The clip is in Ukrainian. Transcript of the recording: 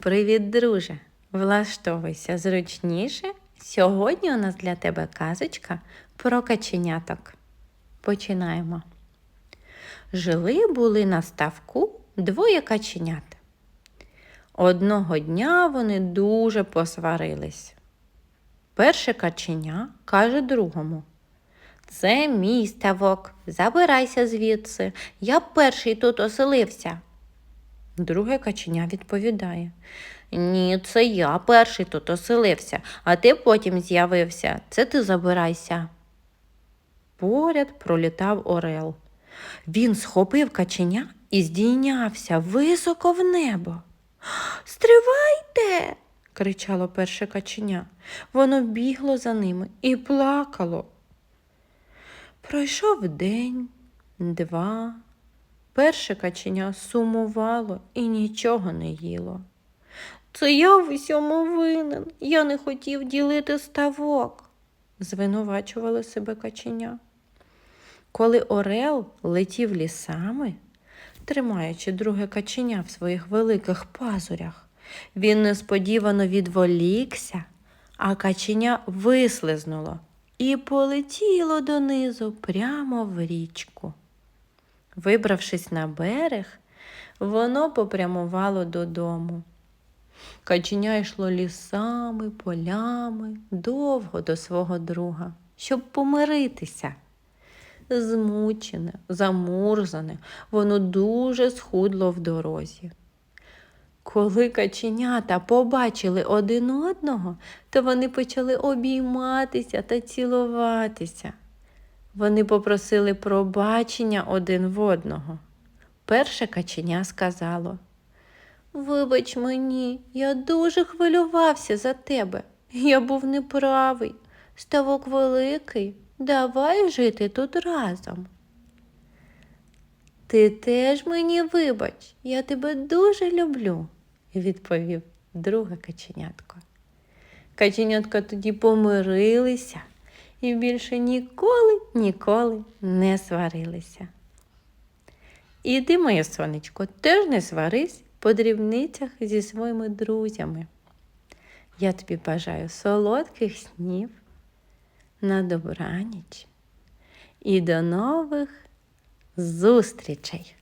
Привіт, друже! Влаштовуйся зручніше. Сьогодні у нас для тебе казочка про каченяток. Починаємо. Жили були на ставку двоє каченят. Одного дня вони дуже посварились. Перше каченя каже другому. Це мій ставок, забирайся звідси. Я перший тут оселився. Друге каченя відповідає. Ні, це я перший тут оселився, а ти потім з'явився. Це ти забирайся. Поряд пролітав орел. Він схопив каченя і здійнявся високо в небо. Стривайте. кричало перше каченя. Воно бігло за ними і плакало. Пройшов день, два. Перше каченя сумувало і нічого не їло. Це я в усьому винен. Я не хотів ділити ставок, звинувачувало себе каченя. Коли Орел летів лісами, тримаючи друге каченя в своїх великих пазурях, він несподівано відволікся, а каченя вислизнуло і полетіло донизу прямо в річку. Вибравшись на берег, воно попрямувало додому. Каченя йшло лісами, полями, довго до свого друга, щоб помиритися. Змучене, замурзане, воно дуже схудло в дорозі. Коли каченята побачили один одного, то вони почали обійматися та цілуватися. Вони попросили пробачення один в одного. Перше каченя сказало Вибач мені, я дуже хвилювався за тебе. Я був неправий. Ставок великий. Давай жити тут разом. Ти теж мені вибач, я тебе дуже люблю, відповів друге каченятко. Каченятка тоді помирилися і більше ніколи, ніколи не сварилися. І ти, моє сонечко, теж не сварись по дрібницях зі своїми друзями. Я тобі бажаю солодких снів на добраніч і до нових зустрічей!